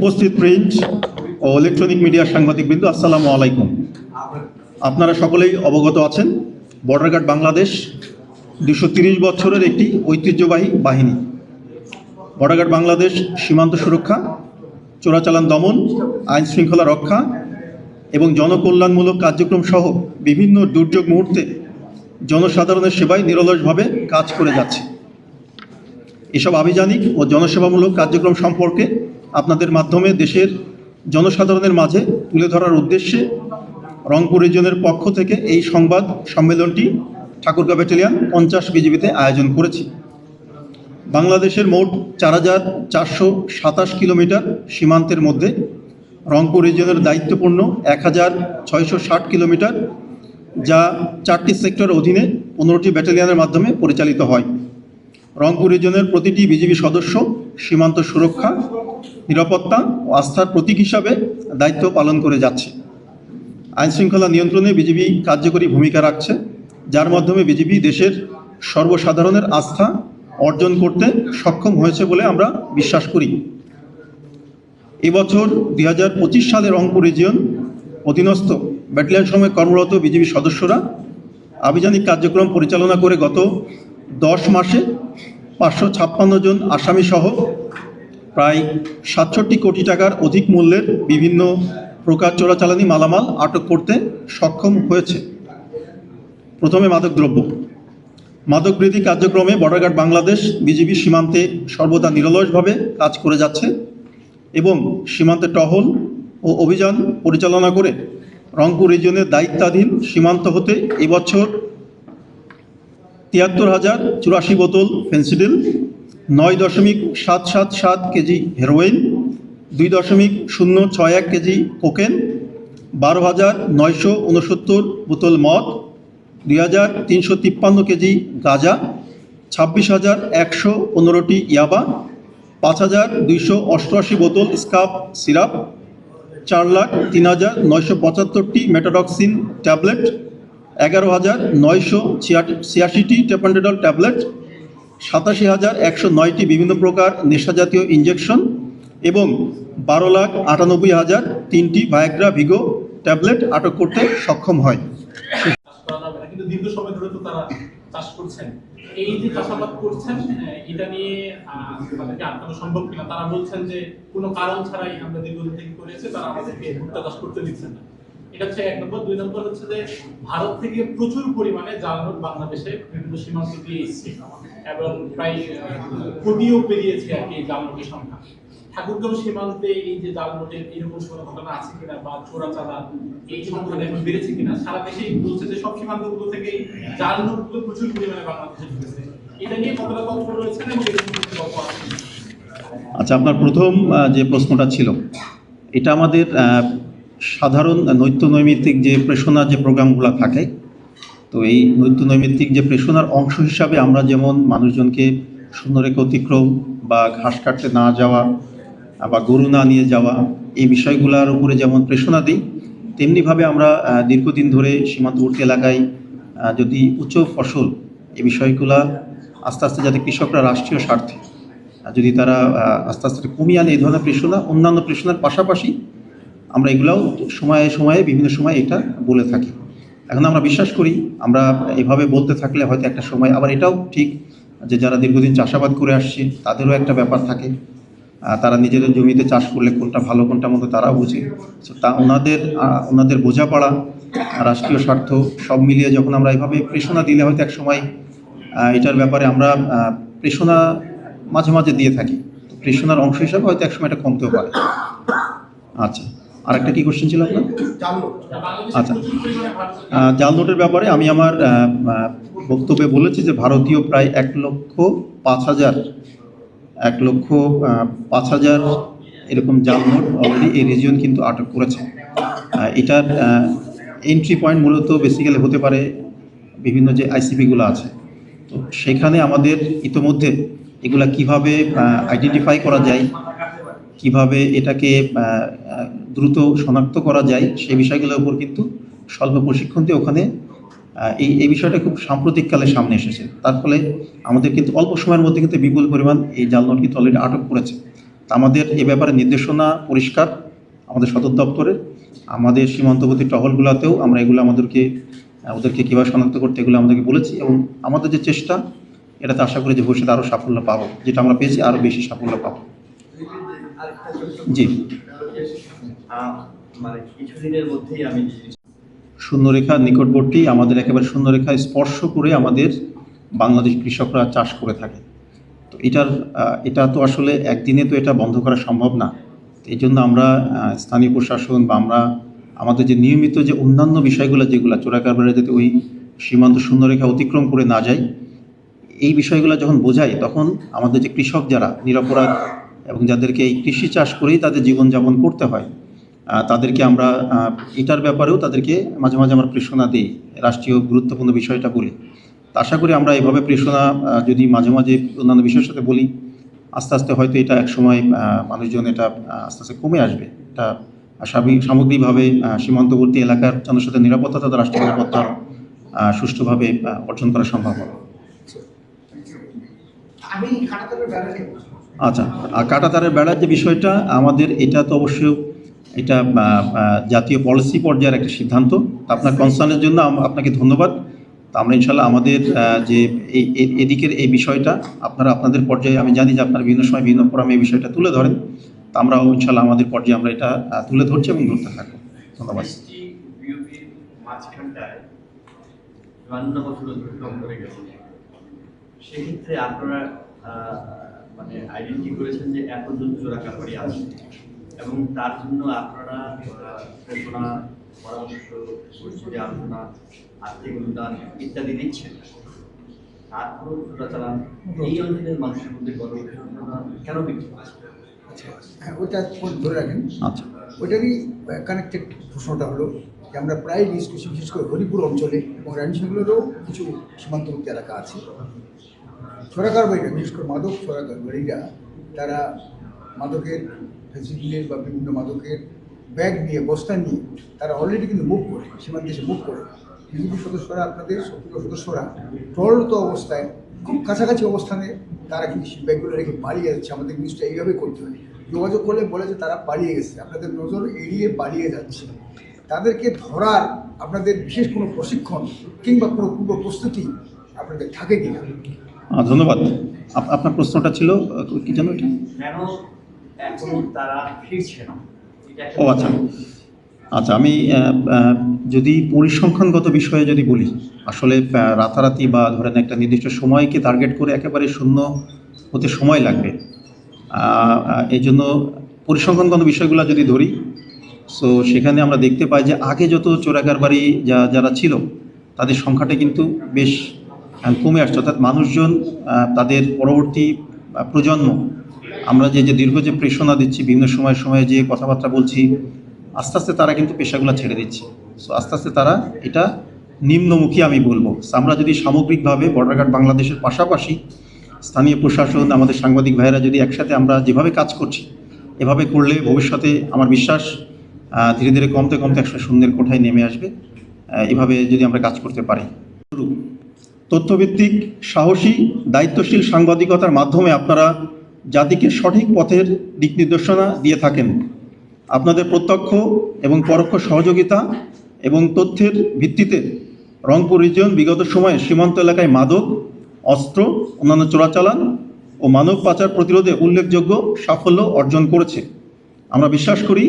উপস্থিত প্রিন্ট ও ইলেকট্রনিক মিডিয়ার সাংবাদিকবৃন্দ, আসসালামু আলাইকুম। আপনারা সকলেই অবগত আছেন বর্ডার গার্ড বাংলাদেশ দুশো বছরের একটি ঐতিহ্যবাহী বাহিনী। বর্ডার গার্ড বাংলাদেশ সীমান্ত সুরক্ষা, চোরাচালান দমন, আইন শৃঙ্খলা রক্ষা এবং জনকল্যাণমূলক কার্যক্রম সহ বিভিন্ন দুর্যোগ মুহূর্তে জনসাধারণের সেবায় নিরলসভাবে কাজ করে যাচ্ছে। এসব আভিযানিক ও জনসেবামূলক কার্যক্রম সম্পর্কে আপনাদের মাধ্যমে দেশের জনসাধারণের মাঝে তুলে ধরার উদ্দেশ্যে রংপুর রিজনের পক্ষ থেকে এই সংবাদ সম্মেলনটি ঠাকুরগাঁ ব্যাটালিয়ান পঞ্চাশ বিজিবিতে আয়োজন করেছি। বাংলাদেশের মোট চার হাজার চারশো সাতাশ কিলোমিটার সীমান্তের মধ্যে রংপুর রিজনের দায়িত্বপূর্ণ এক হাজার ছয়শো ষাট কিলোমিটার, যা চারটি সেক্টর অধীনে পনেরোটি ব্যাটালিয়নের মাধ্যমে পরিচালিত হয়। রংপুর রিজনের প্রতিটি বিজিবি সদস্য সীমান্ত সুরক্ষা নিরাপত্তা ও আস্থার প্রতীক হিসাবে দায়িত্ব পালন করে যাচ্ছে। আইনশৃঙ্খলা নিয়ন্ত্রণে বিজিবি কার্যকরী ভূমিকা রাখছে, যার মাধ্যমে বিজিবি দেশের সর্বসাধারণের আস্থা অর্জন করতে সক্ষম হয়েছে বলে আমরা বিশ্বাস করি। এবছর দুই হাজার পঁচিশ সালে রংপুর রিজিয়ন অধীনস্থ ব্যাটালিয়ন সময় কর্মরত বিজিবি সদস্যরা আভিযানিক কার্যক্রম পরিচালনা করে গত দশ মাসে পাঁচশো ছাপ্পান্ন জন আসামি সহ প্রায় সাতষট্টি কোটি টাকার অধিক মূল্যের বিভিন্ন প্রকার চোরাচালানি মালামাল আটক করতে সক্ষম হয়েছে। প্রথমে মাদকদ্রব্য মাদকবৃদ্ধি কার্যক্রমে বর্ডার গার্ড বাংলাদেশ বিজিবি সীমান্তে সর্বদা নিরলসভাবে কাজ করে যাচ্ছে এবং সীমান্তে টহল ও অভিযান পরিচালনা করে রংপুর রিজনের দায়িত্বাধীন সীমান্ত হতে এবছর তিয়াত্তর হাজার চুরাশি বোতল ফেন্সিডিল নয় দশমিক সাত সাত সাত কেজি হেরোইন, দুই দশমিক শূন্য ছয় এক কেজি কোকেন, বারো হাজার নয়শো উনসত্তর বোতল মদ, দুই হাজার তিনশো তিপ্পান্ন কেজি গাঁজা, ছাব্বিশ হাজার একশো পনেরোটি ইয়াবা, পাঁচ হাজার দুইশো অষ্টআশি বোতল স্কাপ সিরাপ, চার লাখ তিন হাজার নয়শো পঁচাত্তরটি মেটাডক্সিন ট্যাবলেট, এগারো হাজার নয়শো ছিয়াশিটি টেপান্ডেডল ট্যাবলেট সাতাশি হাজার একশো নয়টি বিভিন্ন প্রকার নেশাজাতীয় ইঞ্জেকশন এবং বারো লাখ আটানব্বই হাজার তিনটি ভায়াগ্রা ভিগো ট্যাবলেট আটক করতে সক্ষম হয়। চাষ করছেন। এই এটা নিয়ে সম্ভব তারা বলছেন যে কারণ ছাড়াই করেছে তারা আমাদেরকে দিচ্ছেন এটা হচ্ছে এক নম্বর। দুই নম্বর হচ্ছে যে ভারত থেকে প্রচুর পরিমাণে জাল নোট বাংলাদেশে বিভিন্ন সীমান্ত দিয়ে এসছে। এবং প্রায় কোটিও পেরিয়েছে আর কি এই জাল নোটের সংখ্যা। ঠাকুরগাঁও সীমান্তে এই যে জাল নোটের এরকম কোনো ঘটনা আছে কিনা বা চোরা চালা এই সংখ্যাটা এখন বেড়েছে কিনা? সারা দেশে বলছে যে সব সীমান্তগুলো থেকে জাল নোটগুলো প্রচুর পরিমাণে বাংলাদেশে ঢুকেছে। এটা নিয়ে কতটা তথ্য রয়েছে এরকম গল্প আছে? আচ্ছা আপনার প্রথম যে প্রশ্নটা ছিল, এটা আমাদের সাধারণ নৈত্য নৈমিত্তিক যে প্রেষণার যে প্রোগ্রামগুলো থাকে তো এই নৈত্য নৈমিত্তিক যে প্রেষণার অংশ হিসাবে আমরা যেমন মানুষজনকে শূন্যরেখা অতিক্রম বা ঘাস কাটতে না যাওয়া বা গরু না নিয়ে যাওয়া, এই বিষয়গুলোর উপরে যেমন প্রেষণা দিই, তেমনিভাবে আমরা দীর্ঘদিন ধরে সীমান্তবর্তী এলাকায় যদি উচ্চ ফসল এই বিষয়গুলা আস্তে আস্তে যাতে কৃষকরা রাষ্ট্রীয় স্বার্থে যদি তারা আস্তে আস্তে কমিয়ে আনে এই ধরনের প্রেষণা, অন্যান্য প্রেষণার পাশাপাশি আমরা এগুলাও সময়ে সময়ে বিভিন্ন সময় এটা বলে থাকি। এখন আমরা বিশ্বাস করি, আমরা এভাবে বলতে থাকলে হয়তো একটা সময়, আবার এটাও ঠিক যে যারা দীর্ঘদিন চাষাবাদ করে আসছে, তাদেরও একটা ব্যাপার থাকে। তারা নিজেদের জমিতে চাষ করলে কোনটা ভালো, কোনটা মতো তারাও বোঝে। তা ওনাদের ওনাদের বোঝাপড়া, রাষ্ট্রীয় স্বার্থ সব মিলিয়ে যখন আমরা এভাবে প্রেষণা দিলে হয়তো এক সময় এটার ব্যাপারে আমরা প্রেষণা মাঝে মাঝে দিয়ে থাকি। প্রেষণার অংশ হিসাবে হয়তো একসময় এটা কমতেও পারে। আচ্ছা। আর একটা কি কোশ্চেন ছিল আপনার? আচ্ছা। জাল নোটের ব্যাপারে আমি আমার বক্তব্যে বলেছি যে ভারতীয় প্রায় এক লক্ষ পাঁচ হাজার এক লক্ষ পাঁচ হাজার এরকম জাল নোট অলরেডি এই রিজিয়ন কিন্তু আটক করেছে। এটার এন্ট্রি পয়েন্ট মূলত বেসিক্যালি হতে পারে বিভিন্ন যে আইসিপিগুলো আছে। তো সেখানে আমাদের ইতোমধ্যে এগুলা কীভাবে আইডেন্টিফাই করা যায় কীভাবে এটাকে দ্রুত শনাক্ত করা যায় সেই বিষয়গুলোর উপর কিন্তু স্বল্প প্রশিক্ষণ দিয়ে ওখানে এই এই বিষয়টা খুব সাম্প্রতিককালে সামনে এসেছে। তার ফলে আমাদের কিন্তু অল্প সময়ের মধ্যে কিন্তু বিপুল পরিমাণ এই জাল নোট কিন্তু অলরেডি আটক করেছে। তা আমাদের এ ব্যাপারে নির্দেশনা পরিষ্কার আমাদের সদর দপ্তরের, আমাদের সীমান্তবর্তী টহলগুলোতেও আমরা এগুলো আমাদেরকে ওদেরকে কীভাবে শনাক্ত করতে এগুলো আমাদেরকে বলেছি এবং আমাদের যে চেষ্টা, এটাতে আশা করি যে ভবিষ্যতে আরও সাফল্য পাবো, যেটা আমরা পেয়েছি আরও বেশি সাফল্য পাবো। জি। শূন্যরেখার নিকটবর্তী আমাদের একেবারে শূন্যরেখা স্পর্শ করে আমাদের বাংলাদেশ কৃষকরা চাষ করে থাকে। তো এটার এটা তো আসলে একদিনে তো এটা বন্ধ করা সম্ভব না। এই জন্য আমরা স্থানীয় প্রশাসন বা আমরা, আমাদের যে নিয়মিত যে অন্যান্য বিষয়গুলো যেগুলো চোরাকারবারে যাতে ওই সীমান্ত শূন্যরেখা অতিক্রম করে না যায় এই বিষয়গুলো যখন বোঝাই তখন আমাদের যে কৃষক যারা, নিরপরাধ এবং যাদেরকে এই কৃষি চাষ করেই তাদের জীবনযাপন করতে হয় তাদেরকে আমরা এটার ব্যাপারেও তাদেরকে মাঝে মাঝে আমরা প্রেষণা দিই, রাষ্ট্রীয় গুরুত্বপূর্ণ বিষয়টা বলি। আশা করি আমরা এইভাবে প্রেষণা যদি মাঝে মাঝে অন্যান্য বিষয়ের সাথে বলি, আস্তে আস্তে হয়তো এটা একসময় মানুষজন এটা আস্তে আস্তে কমে আসবে। এটা স্বাভাবিক সামগ্রিকভাবে সীমান্তবর্তী এলাকার জনসাধারণের নিরাপত্তা তথা রাষ্ট্রীয় নিরাপত্তা সুষ্ঠুভাবে অর্জন করা সম্ভব হবে। আমি খাটাতারের বেড়া। আচ্ছা আর কাঁটাতারের বেড়ার যে বিষয়টা, আমাদের এটা তো অবশ্যই এটা জাতীয় পলিসি পর্যায়ের একটা সিদ্ধান্ত। আপনার কনসার্নের জন্য আপনাকে ধন্যবাদ। তা আমরা ইনশাল্লাহ আমাদের যে এই এদিকের এই বিষয়টা, আপনারা আপনাদের পর্যায়ে, আমি জানি যে আপনারা বিভিন্ন সময় বিভিন্ন ফোরামে এই বিষয়টা তুলে ধরেন। তা আমরাও ইনশাল্লাহ আমাদের পর্যায়ে আমরা এটা তুলে ধরছি এবং ধরতে থাকব। ধন্যবাদ। সেক্ষেত্রে আপনারা মানে আইডেন্টি করেছেন যে এতজন চোরাকাপড়ি আছে। এবং তার জন্য আপনারা প্রেরণা পরামর্শ পরিস্থিতি আলোচনা আর্থিক অনুদান ইত্যাদি দিচ্ছেন। তারপরেও চোরাচালান এই অঞ্চলের মানুষের মধ্যে গণবিষয়টা কেন বৃদ্ধি পাচ্ছে হ্যাঁ ওইটা ধরে রাখেন। আচ্ছা। ওইটারই কানেক্টেড প্রশ্নটা হলো যে আমরা প্রায় ডিসকাশন বিশেষ করে হরিপুর অঞ্চলে এবং রাজনীতিগুলোরও কিছু সীমান্তবর্তী এলাকা আছে। চোরাকারবারীরা বিশেষ করে মাদক চোরাকারবারীরা তারা মাদকের ফেসিলিটির বা বিভিন্ন মাদকের ব্যাগ নিয়ে, বস্তা নিয়ে, তারা অলরেডি কিন্তু মুভ করে, সীমান্ত দেশে মুভ করে। বিজেপি সদস্যরা, আপনাদের সক্রিয় সদস্যরা ট্রলরত অবস্থায়, খুব কাছাকাছি অবস্থানে তারা কিন্তু সেই ব্যাগগুলো রেখে পালিয়ে যাচ্ছে। আমাদের জিনিসটা এইভাবে করতে হয়। যোগাযোগ করলে বলে যে তারা পালিয়ে গেছে। আপনাদের নজর এড়িয়ে পালিয়ে যাচ্ছে। তাদেরকে ধরার আপনাদের বিশেষ কোনো প্রশিক্ষণ কিংবা কোনো পূর্ব প্রস্তুতি আপনাদের থাকে কিনা? ধন্যবাদ। আপ- আপনার প্রশ্নটা ছিল কি জানো এটা? ও আচ্ছা। আচ্ছা আমি যদি পরিসংখ্যানগত বিষয়ে যদি বলি আসলে রাতারাতি বা ধরেন একটা নির্দিষ্ট সময়কে টার্গেট করে একেবারে শূন্য হতে সময় লাগবে এই জন্য পরিসংখ্যানগত বিষয়গুলো যদি ধরি সো সেখানে আমরা দেখতে পাই যে আগে যত চোরাকারবারি যা যারা ছিল তাদের সংখ্যাটা কিন্তু বেশ কমে আসছে, অর্থাৎ মানুষজন তাদের পরবর্তী প্রজন্ম, আমরা যে যে দীর্ঘ যে প্রেষণা দিচ্ছি, বিভিন্ন সময় সময়ে যে কথাবার্তা বলছি, আস্তে আস্তে তারা কিন্তু পেশাগুলো ছেড়ে দিচ্ছে। সো আস্তে আস্তে তারা এটা নিম্নমুখী আমি বলব। আমরা যদি সামগ্রিকভাবে বর্ডার গার্ড বাংলাদেশের পাশাপাশি স্থানীয় প্রশাসন, আমাদের সাংবাদিক ভাইয়েরা যদি একসাথে আমরা যেভাবে কাজ করছি, এভাবে করলে ভবিষ্যতে আমার বিশ্বাস ধীরে ধীরে কমতে কমতে একশো শূন্যের কোঠায় নেমে আসবে। এভাবে যদি আমরা কাজ করতে পারি। তথ্যভিত্তিক, সাহসী, দায়িত্বশীল সাংবাদিকতার মাধ্যমে আপনারা জাতিকে সঠিক পথের দিক নির্দেশনা দিয়ে থাকেন। আপনাদের প্রত্যক্ষ এবং পরোক্ষ সহযোগিতা এবং তথ্যের ভিত্তিতে রংপুর রিজিয়ন বিগত সময়ে সীমান্ত এলাকায় মাদক, অস্ত্র, অন্যান্য চোরাচালান ও মানব পাচার প্রতিরোধে উল্লেখযোগ্য সাফল্য অর্জন করেছে। আমরা বিশ্বাস করি,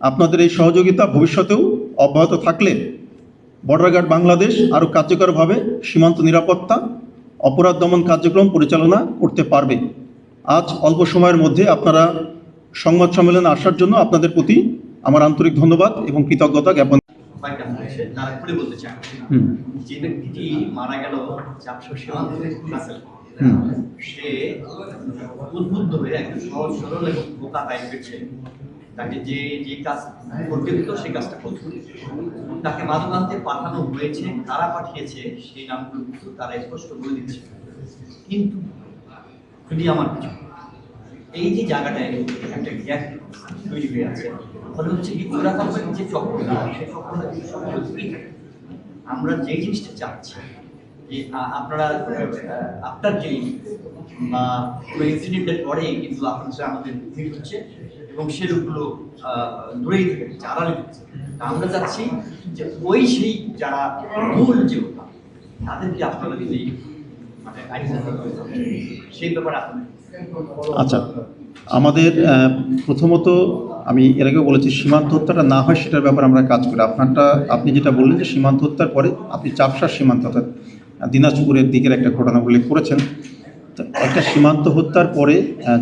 আপনাদের এই সহযোগিতা ভবিষ্যতেও অব্যাহত থাকলে বর্ডার গার্ড বাংলাদেশ আরও কার্যকরভাবে সীমান্ত নিরাপত্তা অপরাধ দমন কার্যক্রম পরিচালনা করতে পারবে। আজ অল্প সময়ের মধ্যে আপনারা সংবাদ সম্মেলনে আসার জন্য আপনাদের প্রতি আমার আন্তরিক ধন্যবাদ এবং কৃতজ্ঞতা জ্ঞাপন যে ব্যক্তিটি মারা গেল। সে উদ্বুদ্ধ হয়ে একজন সহজ সরল এবং বোকা টাইপের তাকে যে যে কাজ করতে দিত সেই কাজটা করত তাকে মাদকান্তে পাঠানো হয়েছে, কারা পাঠিয়েছে, সেই নামগুলো কিন্তু তারা স্পষ্ট বলে দিচ্ছে। কিন্তু যদি আমার কিছু এই যে জায়গাটায় একটা গ্যাপ তৈরি হয়ে আছে, ফলে হচ্ছে কি চোরা কোম্পানির যে চক্রটা সেই চক্রটা। আমরা যে জিনিসটা চাচ্ছি, যে আপনারা আফটার কিলিং বা ইনসিডেন্টের পরে কিন্তু আপনাদের সাথে আমাদের ভিড় হচ্ছে। এবং সে লোকগুলো দূরেই থেকে যাচ্ছে আড়ালে থাকছে আমরা চাচ্ছি যে ওই সেই যারা মূল যে হোতা, তাদেরকে আপনারা যদি মানে সেই ব্যাপারে আপনাদের আচ্ছা আমাদের প্রথমত আমি এর আগেও বলেছি সীমান্ত হত্যাটা না হয় সেটার ব্যাপারে আমরা কাজ করি। আপনারটা আপনি যেটা বললেন যে সীমান্ত হত্যার পরে আপনি চাপসার সীমান্ত অর্থাৎ দিনাজপুরের দিকের একটা ঘটনা উল্লেখ করেছেন। একটা সীমান্ত হত্যার পরে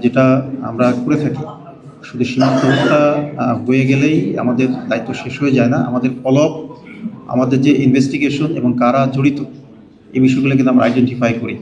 যেটা আমরা করে থাকি শুধু সীমান্ত হত্যা হয়ে গেলেই আমাদের দায়িত্ব শেষ হয়ে যায় না। আমাদের ফলক, আমাদের যে ইনভেস্টিগেশন এবং কারা জড়িত, এই বিষয়গুলো কিন্তু আমরা আইডেন্টিফাই করি।